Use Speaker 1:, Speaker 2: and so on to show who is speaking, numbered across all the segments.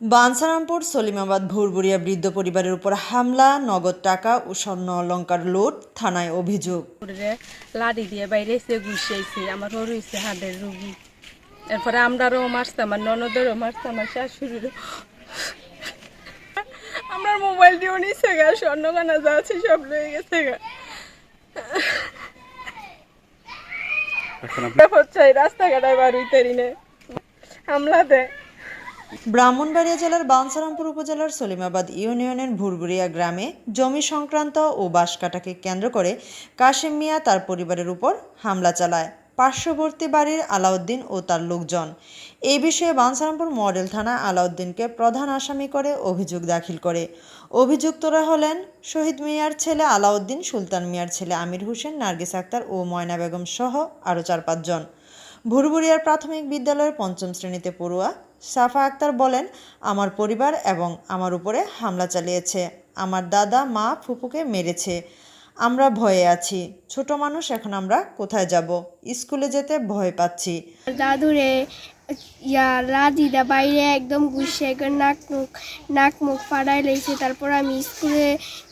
Speaker 1: বাঞ্ছারামপুর সলিমাবাদ ভুরভুরিয়া বৃদ্ধ পরিবারের উপর হামলা নগদ টাকা ও স্বর্ণ অলঙ্কার লুট থানায় অভিযোগ।
Speaker 2: লাড়ি দিয়ে বাইরে এসে গুছিয়েছে আমার ওর হয়েছে হাড়ের রুগী। এরপরে আমরারও মারছে আমার ননদেরও মারছে আমার শাশুড়িরও। আমার মোবাইল দিয়েও নিচ্ছে গা স্বর্ণখানা যা আছে সব লয়ে গেছে গা।
Speaker 3: এখন আপনি
Speaker 2: হচ্ছে রাস্তাঘাটায় বার হইতেরি নে। হামলা দেয়
Speaker 1: ব্রাহ্মণবাড়িয়া জেলার বাঞ্ছারামপুর উপজেলার সলিমাবাদ ইউনিয়নের ভুরভুরিয়া গ্রামে জমি সংক্রান্ত ও বাঁশকাটাকে কেন্দ্র করে কাশেম মিয়া তার পরিবারের উপর হামলা চালায়। পার্শ্ববর্তী বাড়ির আলাউদ্দিন ও তার লোকজন। এই বিষয়ে বাঞ্ছারামপুর মডেল থানা আলাউদ্দিনকে প্রধান আসামি করে অভিযোগ দাখিল করে। অভিযুক্তরা হলেন শহীদ মিয়ার ছেলে আলাউদ্দিন, সুলতান মিয়ার ছেলে আমির হোসেন, নার্গিস আক্তার ও ময়না বেগম সহ আরও চার পাঁচজন। ভুরভুরিয়ার প্রাথমিক বিদ্যালয়ের পঞ্চম শ্রেণীতে পড়ুয়া সাফা আক্তার বলেন আমার পরিবার এবং আমার উপরে হামলা চালিয়েছে। আমার দাদা মা ফুপুকে মেরেছে। আমরা ভয়ে আছি। ছোট মানুষ এখন আমরা কোথায় যাব? স্কুলে যেতে ভয় পাচ্ছি।
Speaker 4: দাদুরে ইয়া রাজিদা বাইরে একদম করে নাক মুখ নাক মুখ ফাড়াই লেগেছে। তারপর আমি স্কুলে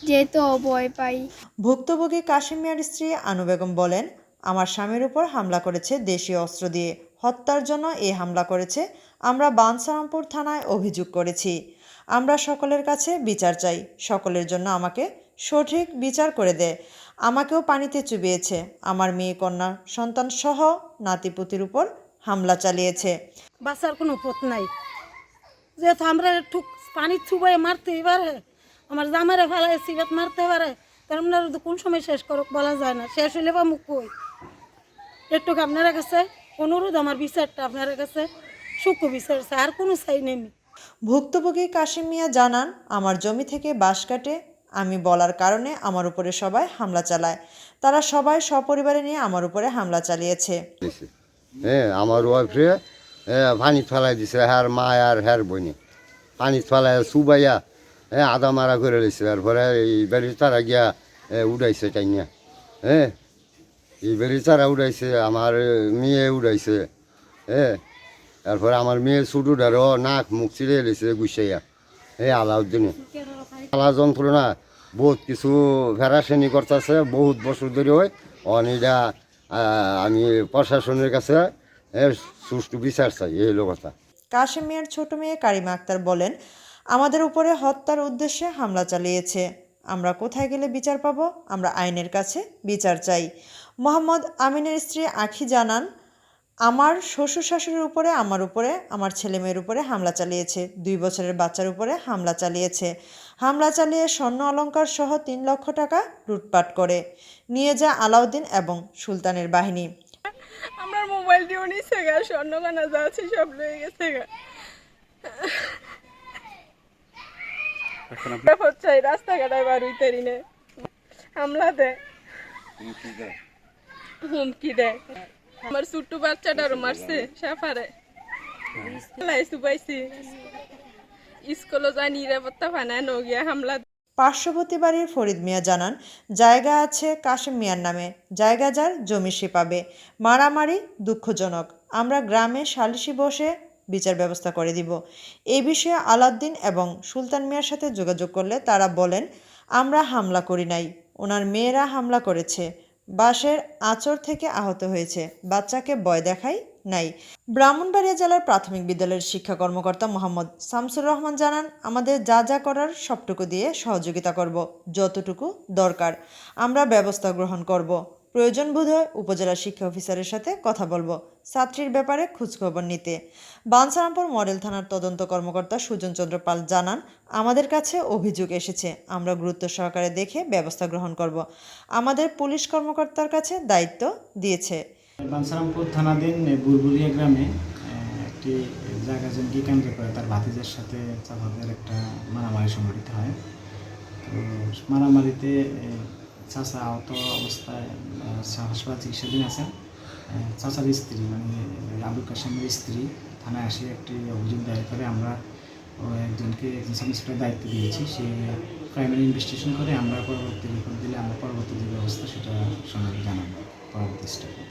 Speaker 4: যেতেও ভয় পাই।
Speaker 1: ভুক্তভোগী কাশিম মিয়ার স্ত্রী আনু বেগম বলেন আমার স্বামীর উপর হামলা করেছে দেশীয় অস্ত্র দিয়ে। হত্যার জন্য এই হামলা করেছে আমরা বানসারামপুর থানায় অভিযোগ করেছি। আমরা সকলের কাছে বিচার চাই। সকলের জন্য আমাকে সঠিক বিচার করে দে। আমাকেও পানিতে চুবিয়েছে। আমার মেয়ে কন্যা সন্তান সহ নাতিপুতির উপর হামলা চালিয়েছে।
Speaker 5: বাঁচার কোনো পথ নাই। যেহেতু আমরা একটু পানি ছুবাই মারতে পারে, আমার জামারে ফেলায়, সিগারেট মারতে পারে তার আপনারা তো কোন সময় শেষ করুক বলা যায় না। শেষ হলে বা মুখ কই? একটু আপনারা কাছে অনুরোধ? আমার বিচারটা আপনারা কাছে সূক্ষ্ম বিচার আর কোনো চাই নেই।
Speaker 1: ভুক্তভোগী কাশিম মিয়া জানান আমার জমি থেকে বাঁশ কাটে আমি বলার কারণে আমার উপরে সবাই হামলা চালায়। তারা সবাই সপরিবারে নিয়ে আমার উপরে হামলা চালিয়েছে।
Speaker 6: হ্যাঁ আমার ওয়াইফরে পানি ফেলাই দিছে হ্যার মা আর হ্যার বইনি পানি ফেলাই সুবাইয়া হ্যাঁ আদা মারা করে লইছে তারপরে এই বাড়ির তারা গিয়া উড়াইছে টাইনিয়া হ্যাঁ এই বাড়ির তারা উড়াইছে আমার মেয়ে উড়াইছে হ্যাঁ তারপরে আমার মেয়ে ছুটুটারও নাক মুখ চিড়ে লইছে গুছাইয়া এই আলাউদ্দিনে আলা যন্ত্রণা বহুত কিছু ফেরাসেনি করতেছে বহুত বছর ধরে হয় অনিটা আমি প্রশাসনের কাছে সুষ্ঠু বিচার চাই এই কথা
Speaker 1: কাশিম মিয়ার ছোট মেয়ে কারিমা আক্তার বলেন আমাদের উপরে হত্যার উদ্দেশ্যে হামলা চালিয়েছে। আমরা কোথায় গেলে বিচার পাব? আমরা আইনের কাছে বিচার চাই। মোহাম্মদ আমিনের স্ত্রী আখি জানান, আমার শ্বশুর শাশুড়ির উপরে, আমার উপরে, আমার ছেলে মেয়ের উপরে হামলা চালিয়েছে। দুই বছরের বাচ্চার উপরে হামলা চালিয়েছে। হামলা চালিয়ে স্বর্ণ অলঙ্কার সহ তিন লক্ষ টাকা লুটপাট করে। নিয়ে যা আলাউদ্দিন এবং সুলতানের বাহিনী।
Speaker 2: আমার মোবাইল দিয়েও নিচ্ছে গা স্বর্ণখানা যা আছে সব লয়ে গেছে গা। হচ্ছে রাস্তাঘাটায় বার হইতেরি নে হামলা দেয় হুমকি দেয় আমার ছোট্ট বাচ্চাটারও মারছে সাফারে। পাইছি স্কুলে যাই নিরাপত্তা হামলা
Speaker 1: পার্শ্ববর্তী বাড়ির ফরিদ মিয়া জানান জায়গা আছে কাশিম মিয়ার নামে জায়গা যার জমি সে পাবে। মারামারি দুঃখজনক। আমরা গ্রামে সালিশি বসে বিচার ব্যবস্থা করে দিব। এই বিষয়ে আলাউদ্দিন এবং সুলতান মিয়ার সাথে যোগাযোগ করলে তারা বলেন, আমরা হামলা করি নাই। ওনার মেয়েরা হামলা করেছে। বাসের আঁচড় থেকে আহত হয়েছে। বাচ্চাকে ভয় দেখাই নাই। ব্রাহ্মণবাড়িয়া জেলার প্রাথমিক বিদ্যালয়ের শিক্ষা কর্মকর্তা মোহাম্মদ শামসুর রহমান জানান, আমাদের যা যা করার সবটুকু দিয়ে সহযোগিতা করব, যতটুকু দরকার। আমরা ব্যবস্থা গ্রহণ করব। প্রয়োজন বোধ হয় উপজেলা শিক্ষা অফিসারের সাথে কথা বলব। ছাত্রীর ব্যাপারে খোঁজখবর নিতে। বানসারামপুর মডেল থানার তদন্ত কর্মকর্তা সুজন চন্দ্র পাল জানান, আমাদের কাছে অভিযোগ এসেছে। আমরা গুরুত্ব সহকারে দেখে ব্যবস্থা গ্রহণ করব। আমাদের পুলিশ কর্মকর্তার কাছে দায়িত্ব দিয়েছে।
Speaker 7: বানসারামপুর থানাধীন বুলবুলিয়া গ্রামে একটি জায়গা জমিকে কেন্দ্র করে তার ভাতিজার সাথে একটা মারামারি সংঘটিত হয়। তো মারামারিতে চাচা আহত অবস্থায় হাসপাতাল চিকিৎসাধীন আছেন। চাষার স্ত্রী মানে আবুল কাসেমের স্ত্রী, থানায় আসে একটি অভিযোগ দায়ের করে। আমরা একজনকে একজন দায়িত্ব দিয়েছি। সে প্রাইমারি ইনভেস্টিগেশন করে আমরা পরবর্তী রিপোর্ট দিলে আমরা পরবর্তী যে ব্যবস্থা সেটা সঙ্গে জানাব। পরবর্তী স্টেপে